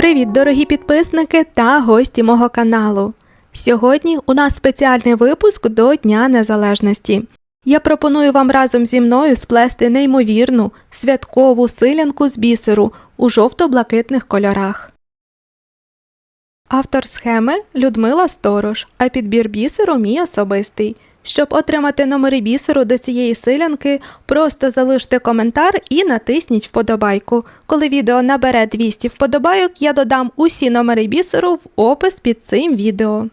Привіт, дорогі підписники та гості мого каналу. Сьогодні у нас спеціальний випуск до Дня Незалежності. Я пропоную вам разом зі мною сплести неймовірну святкову силянку з бісеру у жовто-блакитних кольорах. Автор схеми Людмила Сторож, а підбір бісеру мій особистий. Щоб отримати номери бісеру до цієї силянки, просто залиште коментар і натисніть вподобайку. Коли відео набере 200 вподобайок, я додам усі номери бісеру в опис під цим відео.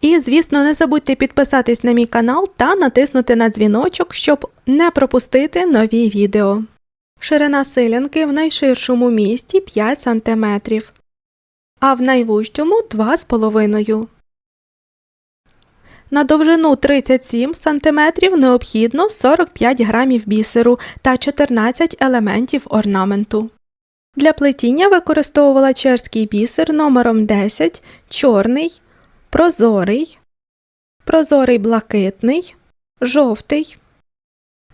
І, звісно, не забудьте підписатись на мій канал та натиснути на дзвіночок, щоб не пропустити нові відео. Ширина силянки в найширшому місці 5 см, а в найвужчому 2,5 на довжину 37 см необхідно 45 грамів бісеру та 14 елементів орнаменту. Для плетіння використовувала чешський бісер номером 10, чорний, прозорий, прозорий блакитний, жовтий,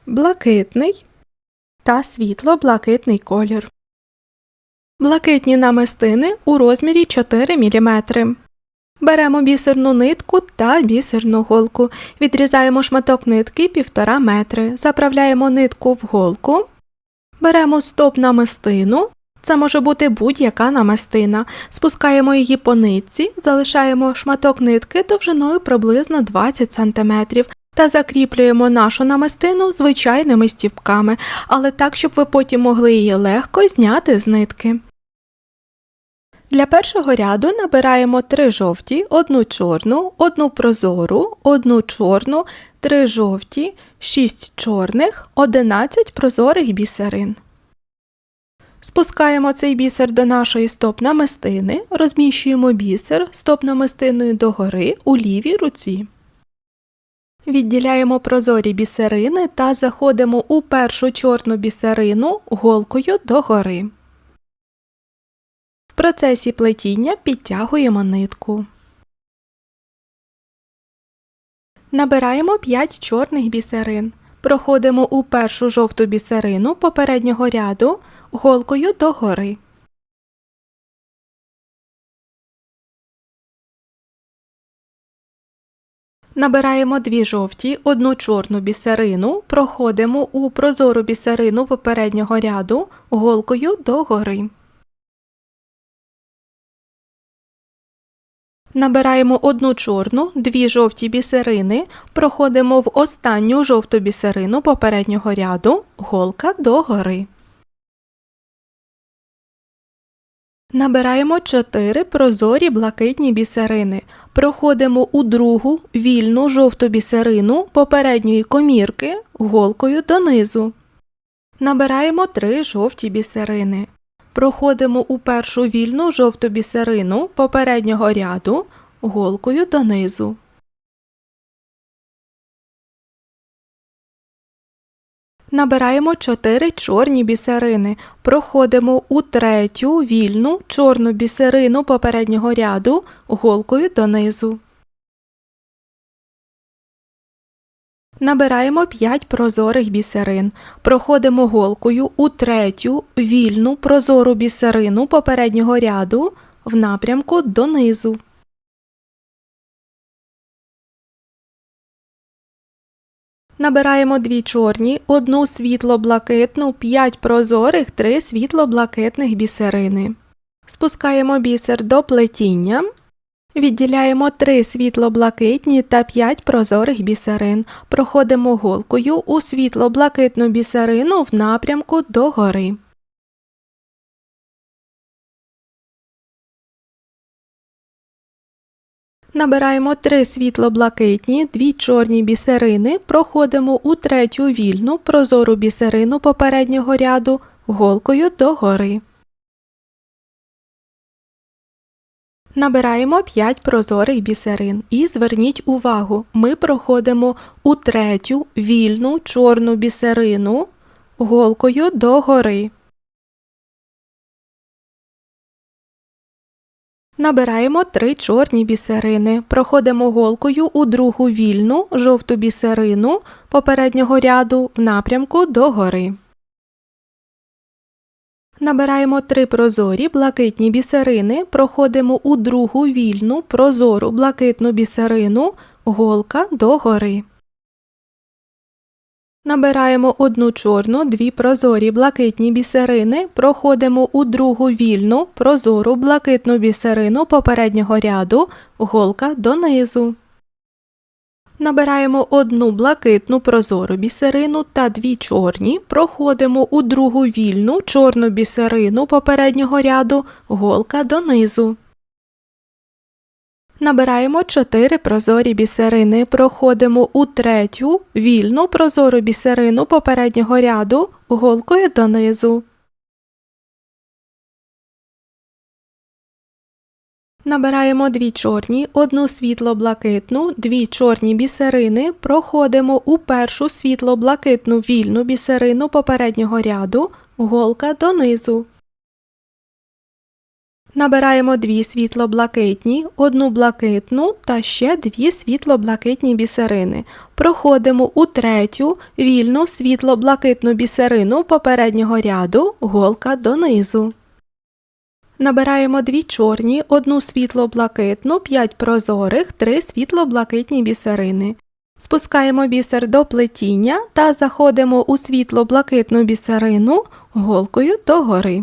блакитний та світло-блакитний колір. Блакитні намистини у розмірі 4 мм. Беремо бісерну нитку та бісерну голку. Відрізаємо шматок нитки 1,5 метри. Заправляємо нитку в голку. Беремо стоп намистину. Це може бути будь-яка намистина. Спускаємо її по нитці, залишаємо шматок нитки довжиною приблизно 20 см та закріплюємо нашу намистину звичайними стіпками, але так, щоб ви потім могли її легко зняти з нитки. Для першого ряду набираємо 3 жовті, 1 чорну, 1 прозору, 1 чорну, 3 жовті, 6 чорних, 11 прозорих бісерин. Спускаємо цей бісер до нашої стоп-намистини, розміщуємо бісер стоп-намистиною догори у лівій руці. Відділяємо прозорі бісерини та заходимо у першу чорну бісерину голкою догори. Процесі плетіння підтягуємо нитку. Набираємо 5 чорних бісерин. Проходимо у першу жовту бісерину попереднього ряду голкою догори. Набираємо дві жовті, одну чорну бісерину, проходимо у прозору бісерину попереднього ряду голкою догори. Набираємо одну чорну, дві жовті бісерини, проходимо в останню жовту бісерину попереднього ряду, голка догори. Набираємо 4 прозорі блакитні бісерини. Проходимо у другу вільну жовту бісерину попередньої комірки голкою донизу. Набираємо 3 жовті бісерини. Проходимо у першу вільну жовту бісерину попереднього ряду голкою донизу. Набираємо 4 чорні бісерини. Проходимо у третю вільну чорну бісерину попереднього ряду голкою донизу. Набираємо 5 прозорих бісерин. Проходимо голкою у третю вільну прозору бісерину попереднього ряду в напрямку донизу. Набираємо дві чорні, одну світло-блакитну, 5 прозорих, 3 світло-блакитних бісерини. Спускаємо бісер до плетіння. Відділяємо 3 світло-блакитні та 5 прозорих бісерин. Проходимо голкою у світло-блакитну бісерину в напрямку догори. Набираємо 3 світло-блакитні, 2 чорні бісерини, проходимо у третю вільну прозору бісерину попереднього ряду голкою догори. Набираємо 5 прозорих бісерин і зверніть увагу, ми проходимо у третю вільну чорну бісерину голкою догори. Набираємо 3 чорні бісерини, проходимо голкою у другу вільну жовту бісерину попереднього ряду в напрямку догори. Набираємо три прозорі блакитні бісерини, проходимо у другу вільну прозору блакитну бісерину, голка догори. Набираємо одну чорну, дві прозорі блакитні бісерини, проходимо у другу вільну прозору блакитну бісерину попереднього ряду, голка донизу. Набираємо одну блакитну прозору бісерину та дві чорні, проходимо у другу вільну чорну бісерину попереднього ряду, голка донизу. Набираємо 4 прозорі бісерини, проходимо у третю вільну прозору бісерину попереднього ряду, голкою донизу. Набираємо дві чорні, одну світло-блакитну, дві чорні бісерини, проходимо у першу світло-блакитну вільну бісерину попереднього ряду, голка донизу. Набираємо дві світло-блакитні, одну блакитну та ще дві світло-блакитні бісерини. Проходимо у третю вільну світло-блакитну бісерину попереднього ряду, голка донизу. Набираємо дві чорні, одну світло-блакитну, 5 прозорих, три світло-блакитні бісерини. Спускаємо бісер до плетіння та заходимо у світло-блакитну бісерину голкою догори.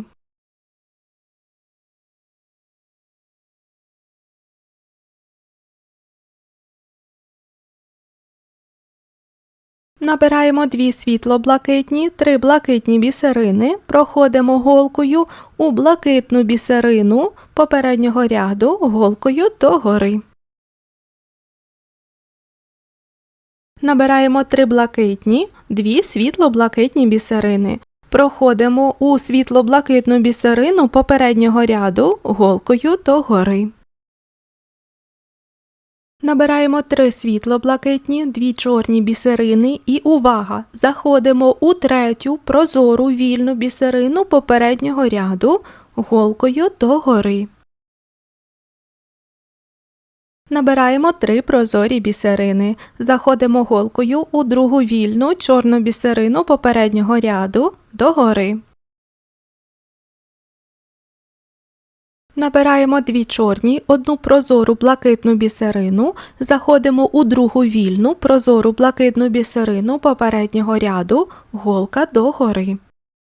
Набираємо дві світло-блакитні, три блакитні бісерини, проходимо голкою у блакитну бісерину попереднього ряду голкою догори. Набираємо три блакитні, дві світло-блакитні бісерини. Проходимо у світло-блакитну бісерину попереднього ряду голкою догори. Набираємо три світло-блакитні, дві чорні бісерини і увага! Заходимо у третю прозору вільну бісерину попереднього ряду голкою догори. Набираємо три прозорі бісерини. Заходимо голкою у другу вільну чорну бісерину попереднього ряду догори. Набираємо дві чорні, одну прозору блакитну бісерину, заходимо у другу вільну прозору блакитну бісерину попереднього ряду, голка догори.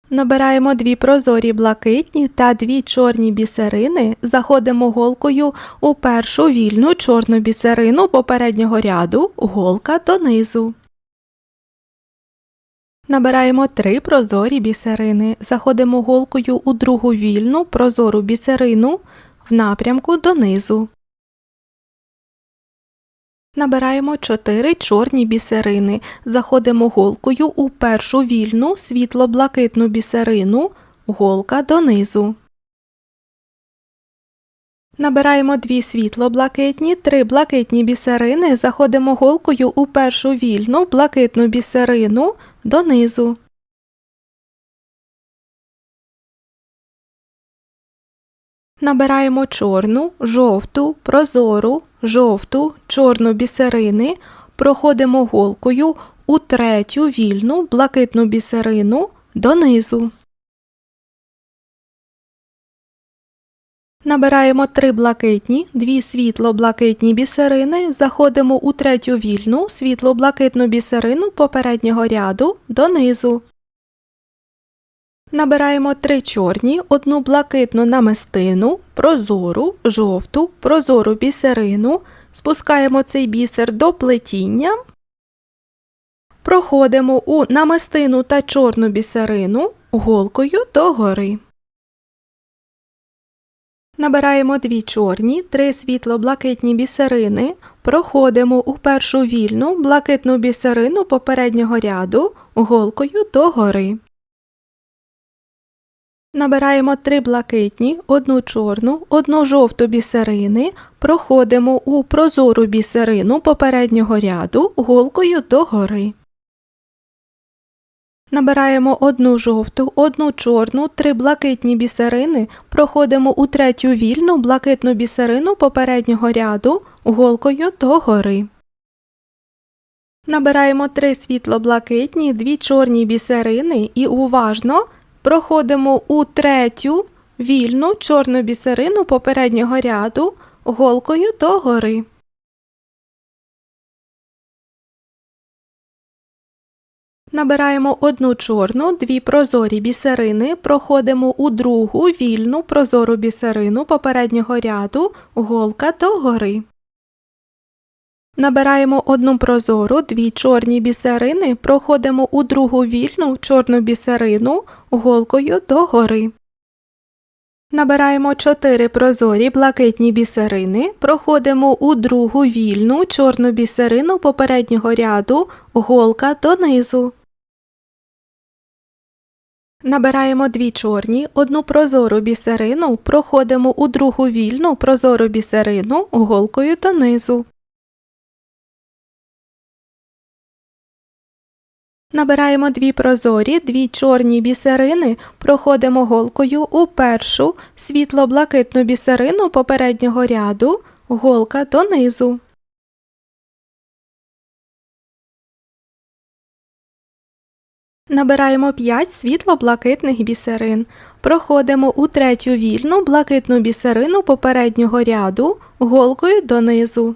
Набираємо дві прозорі блакитні та дві чорні бісерини, заходимо голкою у першу вільну чорну бісерину попереднього ряду, голка донизу. Набираємо три прозорі бісерини, заходимо голкою у другу вільну прозору бісерину в напрямку донизу. Набираємо 4 чорні бісерини, заходимо голкою у першу вільну світло-блакитну бісерину, голка донизу. Набираємо дві світло-блакитні, три блакитні бісерини, заходимо голкою у першу вільну блакитну бісерину донизу. Набираємо чорну, жовту, прозору, жовту, чорну бісерини, проходимо голкою у третю вільну блакитну бісерину донизу. Набираємо три блакитні, дві світло-блакитні бісерини, заходимо у третю вільну світло-блакитну бісерину попереднього ряду донизу. Набираємо три чорні, одну блакитну намистину, прозору, жовту, прозору бісерину, спускаємо цей бісер до плетіння, проходимо у намистину та чорну бісерину голкою догори. Набираємо дві чорні, три світло-блакитні бісерини, проходимо у першу вільну блакитну бісерину попереднього ряду голкою догори. Набираємо три блакитні, одну чорну, одну жовту бісерини, проходимо у прозору бісерину попереднього ряду голкою догори. Набираємо одну жовту, одну чорну, три блакитні бісерини, проходимо у третю вільну блакитну бісерину попереднього ряду голкою догори. Набираємо три світло-блакитні, дві чорні бісерини і уважно проходимо у третю вільну чорну бісерину попереднього ряду голкою до Набираємо одну чорну, дві прозорі бісерини, проходимо у другу вільну прозору бісерину попереднього ряду, голка до гори. Набираємо одну прозору, дві чорні бісерини, проходимо у другу вільну чорну бісерину голкою до гори. Набираємо 4 прозорі блакитні бісерини, проходимо у другу вільну чорну бісерину попереднього ряду, голка донизу. Набираємо дві чорні, одну прозору бісерину, проходимо у другу вільну прозору бісерину голкою донизу. Набираємо дві прозорі, дві чорні бісерини, проходимо голкою у першу світло-блакитну бісерину попереднього ряду, голка донизу. Набираємо 5 світло-блакитних бісерин. Проходимо у третю вільну блакитну бісерину попереднього ряду голкою донизу.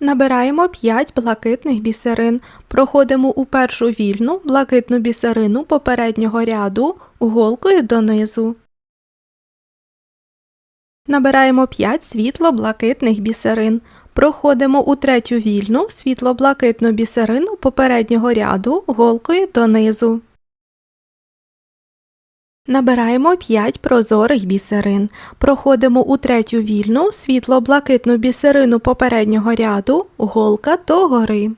Набираємо 5 блакитних бісерин. Проходимо у першу вільну блакитну бісерину попереднього ряду голкою донизу. Набираємо 5 світло-блакитних бісерин. Проходимо у третю вільну світло-блакитну бісерину попереднього ряду голкою донизу. Набираємо 5 прозорих бісерин. Проходимо у третю вільну світло-блакитну бісерину попереднього ряду голка догори.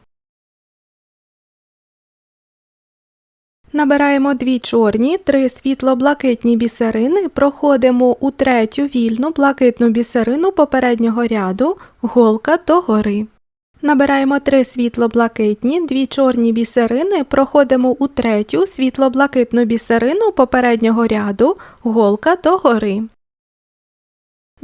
Набираємо дві чорні, три світло-блакитні бісерини, проходимо у третю вільну блакитну бісерину попереднього ряду голка догори. Набираємо три світло-блакитні, дві чорні бісерини, проходимо у третю світло-блакитну бісерину попереднього ряду, голка догори.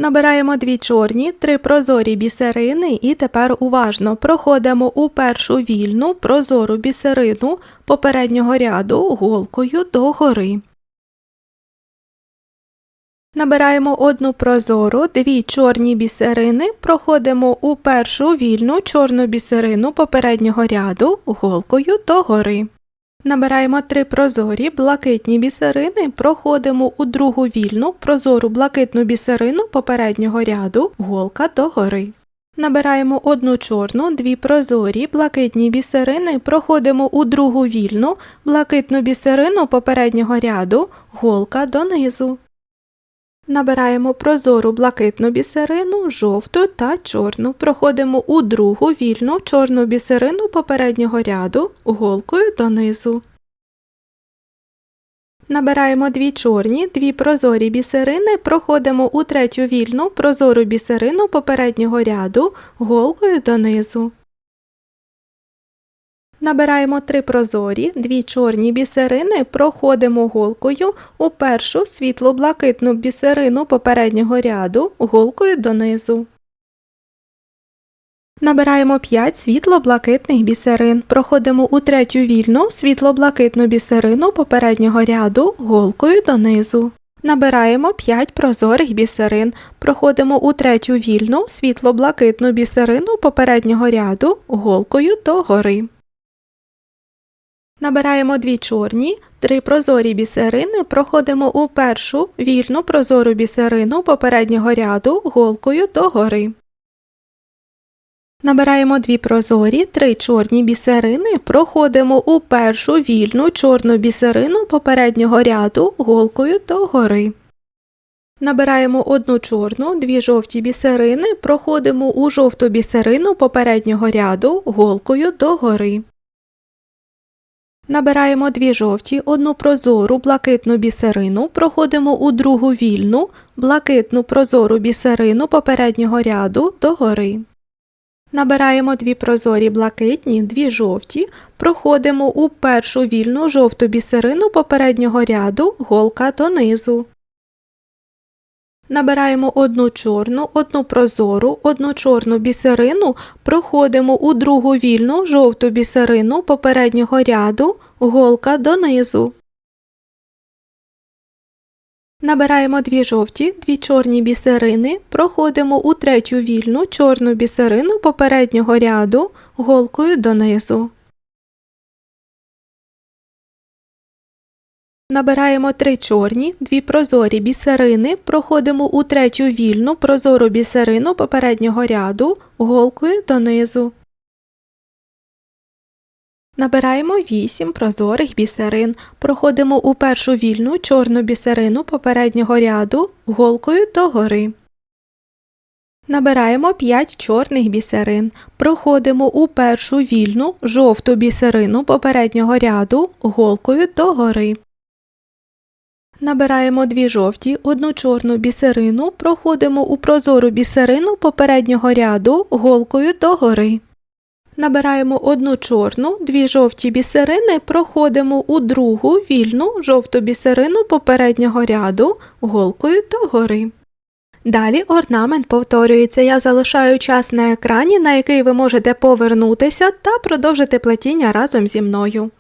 Набираємо дві чорні, три прозорі бісерини і тепер уважно проходимо у першу вільну прозору бісерину попереднього ряду голкою догори. Набираємо одну прозору, дві чорні бісерини, проходимо у першу вільну чорну бісерину попереднього ряду голкою догори. Набираємо три прозорі блакитні бісерини, проходимо у другу вільну прозору блакитну бісерину попереднього ряду голка догори. Набираємо одну чорну, дві прозорі блакитні бісерини, проходимо у другу вільну блакитну бісерину попереднього ряду голка донизу. Набираємо прозору блакитну бісерину, жовту та чорну. Проходимо у другу вільну чорну бісерину попереднього ряду голкою донизу. Набираємо дві чорні, дві прозорі бісерини, проходимо у третю вільну прозору бісерину попереднього ряду голкою донизу. Набираємо три прозорі, дві чорні бісерини, проходимо голкою у першу світло-блакитну бісерину попереднього ряду голкою донизу. Набираємо 5 світло-блакитних бісерин, проходимо у третю вільну світло-блакитну бісерину попереднього ряду голкою донизу. Набираємо 5 прозорих бісерин, проходимо у третю вільну світло-блакитну бісерину попереднього ряду голкою догори. Набираємо дві чорні, три прозорі бісерини, проходимо у першу вільну прозору бісерину попереднього ряду голкою догори. Набираємо дві прозорі, три чорні бісерини, проходимо у першу вільну чорну бісерину попереднього ряду голкою догори. Набираємо одну чорну, дві жовті бісерини, проходимо у жовту бісерину попереднього ряду голкою догори. Набираємо дві жовті, одну прозору блакитну бісерину, проходимо у другу вільну, блакитну прозору бісерину попереднього ряду догори. Набираємо дві прозорі блакитні, дві жовті, проходимо у першу вільну жовту бісерину попереднього ряду голка донизу. Набираємо одну чорну, одну прозору, одну чорну бісерину, проходимо у другу вільну жовту бісерину попереднього ряду, голка донизу. Набираємо дві жовті, дві чорні бісерини, проходимо у третю вільну чорну бісерину попереднього ряду, голкою донизу. Набираємо три чорні, дві прозорі бісерини, проходимо у третю вільну прозору бісерину попереднього ряду, голкою донизу. Набираємо 8 прозорих бісерин, проходимо у першу вільну чорну бісерину попереднього ряду, голкою догори. Набираємо 5 чорних бісерин, проходимо у першу вільну жовту бісерину попереднього ряду, голкою догори. Набираємо дві жовті, одну чорну бісерину, проходимо у прозору бісерину попереднього ряду голкою догори. Набираємо одну чорну, дві жовті бісерини, проходимо у другу вільну жовту бісерину попереднього ряду голкою догори. Далі орнамент повторюється. Я залишаю час на екрані, на який ви можете повернутися та продовжити плетіння разом зі мною.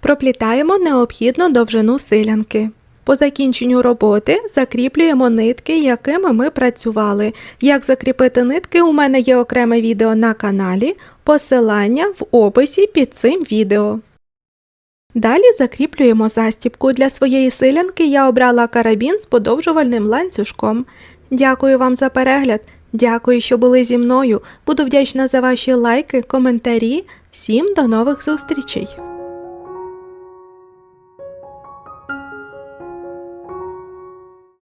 Проплітаємо необхідну довжину силянки. По закінченню роботи закріплюємо нитки, якими ми працювали. Як закріпити нитки, у мене є окреме відео на каналі, посилання в описі під цим відео. Далі закріплюємо застібку. Для своєї силянки я обрала карабін з подовжувальним ланцюжком. Дякую вам за перегляд. Дякую, що були зі мною. Буду вдячна за ваші лайки, коментарі. Всім до нових зустрічей!